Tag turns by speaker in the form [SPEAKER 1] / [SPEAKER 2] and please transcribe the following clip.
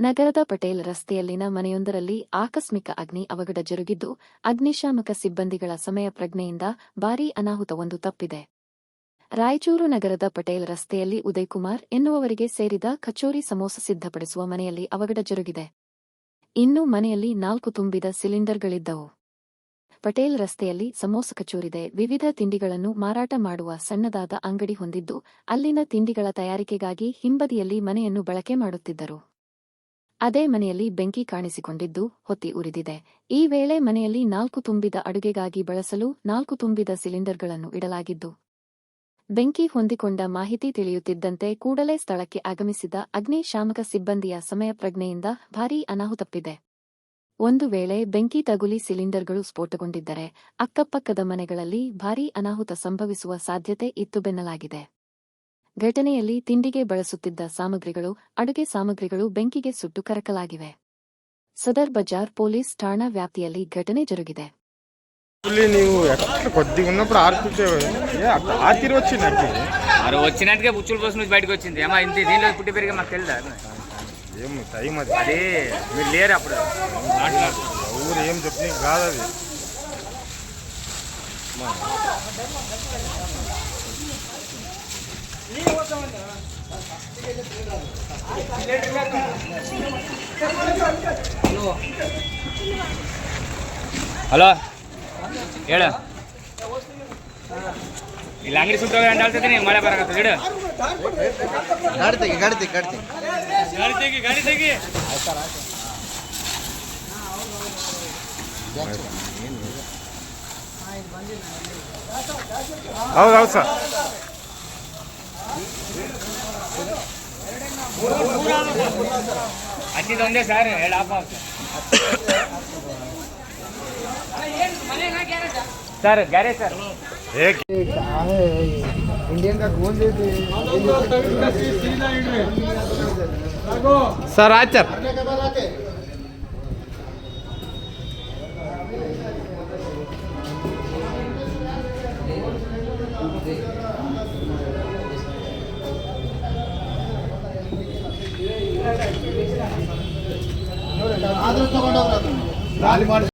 [SPEAKER 1] ನಗರದ ಪಟೇಲ್ ರಸ್ತೆಯಲ್ಲಿನ ಮನೆಯೊಂದರಲ್ಲಿ ಆಕಸ್ಮಿಕ ಅಗ್ನಿ ಅವಘಡ ಜರುಗಿದ್ದು, ಅಗ್ನಿಶಾಮಕ ಸಿಬ್ಬಂದಿಗಳ ಸಮಯ ಪ್ರಜ್ಞೆಯಿಂದ ಭಾರೀ ಅನಾಹುತವೊಂದು ತಪ್ಪಿದೆ. ರಾಯಚೂರು ನಗರದ ಪಟೇಲ್ ರಸ್ತೆಯಲ್ಲಿ ಉದಯ್ ಕುಮಾರ್ ಎನ್ನುವವರಿಗೆ ಸೇರಿದ ಕಚೋರಿ ಸಮೋಸ ಸಿದ್ಧಪಡಿಸುವ ಮನೆಯಲ್ಲಿ ಅವಘಡ ಜರುಗಿದೆ. ಇನ್ನು ಮನೆಯಲ್ಲಿ ನಾಲ್ಕು ತುಂಬಿದ ಸಿಲಿಂಡರ್ಗಳಿದ್ದವು. ಪಟೇಲ್ ರಸ್ತೆಯಲ್ಲಿ ಸಮೋಸ ಕಚೋರಿದೆ ವಿವಿಧ ತಿಂಡಿಗಳನ್ನು ಮಾರಾಟ ಮಾಡುವ ಸಣ್ಣದಾದ ಅಂಗಡಿ ಹೊಂದಿದ್ದು, ಅಲ್ಲಿನ ತಿಂಡಿಗಳ ತಯಾರಿಕೆಗಾಗಿ ಹಿಂಬದಿಯಲ್ಲಿ ಮನೆಯನ್ನು ಬಳಕೆ ಮಾಡುತ್ತಿದ್ದರು. ಅದೇ ಮನೆಯಲ್ಲಿ ಬೆಂಕಿ ಕಾಣಿಸಿಕೊಂಡಿದ್ದು, ಹೊತ್ತಿ ಉರಿದಿದೆ. ಈ ವೇಳೆ ಮನೆಯಲ್ಲಿ ನಾಲ್ಕು ತುಂಬಿದ ಅಡುಗೆಗಾಗಿ ಬಳಸಲು ನಾಲ್ಕು ತುಂಬಿದ ಸಿಲಿಂಡರ್ಗಳನ್ನು ಇಡಲಾಗಿದ್ದು, ಬೆಂಕಿ ಹೊಂದಿಕೊಂಡ ಮಾಹಿತಿ ತಿಳಿಯುತ್ತಿದ್ದಂತೆ ಕೂಡಲೇ ಸ್ಥಳಕ್ಕೆ ಆಗಮಿಸಿದ ಅಗ್ನಿಶಾಮಕ ಸಿಬ್ಬಂದಿಯ ಸಮಯ ಪ್ರಜ್ಞೆಯಿಂದ ಭಾರೀ ಅನಾಹುತಪ್ಪಿದೆ. ಒಂದು ವೇಳೆ ಬೆಂಕಿ ತಗುಲಿ ಸಿಲಿಂಡರ್ಗಳು ಸ್ಫೋಟಗೊಂಡಿದ್ದರೆ ಅಕ್ಕಪಕ್ಕದ ಮನೆಗಳಲ್ಲಿ ಭಾರೀ ಅನಾಹುತ ಸಂಭವಿಸುವ ಸಾಧ್ಯತೆ ಇತ್ತು ಬೆನ್ನಲಾಗಿದೆ ಘಟನೆಯಲ್ಲಿ ತಿಂಡಿಗೆ ಬಳಸುತ್ತಿದ್ದ ಸಾಮಗ್ರಿಗಳು ಅಡುಗೆ ಸಾಮಗ್ರಿಗಳು ಬೆಂಕಿಗೆ ಸುಟ್ಟು ಕರಕಲಾಗಿವೆ. ಸದರ್ ಬಜಾರ್
[SPEAKER 2] ಪೊಲೀಸ್ ಠಾಣಾ ವ್ಯಾಪ್ತಿಯಲ್ಲಿ ಘಟನೆ ಜರುಗಿದೆ. యాక్చువల్లీ ఏం టైం అది?
[SPEAKER 3] అది మీరు లేరు అప్పుడు.
[SPEAKER 2] ఊరు ఏం చెప్పి కాదు అది.
[SPEAKER 3] హలో ఏడా? ಇಲ್ಲಿ ಅಂಗಡಿ ಸುಟ್ಟೋಗಿ ಅಂತ ಹೇಳ್ತಿದ್ದೀನಿ ಮಳೆ ಬರಕತ್ತ ಗಿಡ
[SPEAKER 4] ಗಾಡಿ ತೆಗಿ ಗಾಡಿ ತೆಗಿ ಗಾಡಿ ತೆಗಿ.
[SPEAKER 3] ಗಾಡಿ ತೆಗಿ ಗಾಡಿ ತೆಗಿ.
[SPEAKER 2] ಹೌದು ಹೌದು ಸರ್.
[SPEAKER 3] ಹಚ್ಚಿದೊಂದೇ ಸರ್ ಹೇಳು ಆಪ ಸರ್ ಗ್ಯಾರೇಜ್ ಸರ್.
[SPEAKER 4] एक इंडियन का कौन देते
[SPEAKER 2] सर आचर
[SPEAKER 4] ಆದ್ರೂ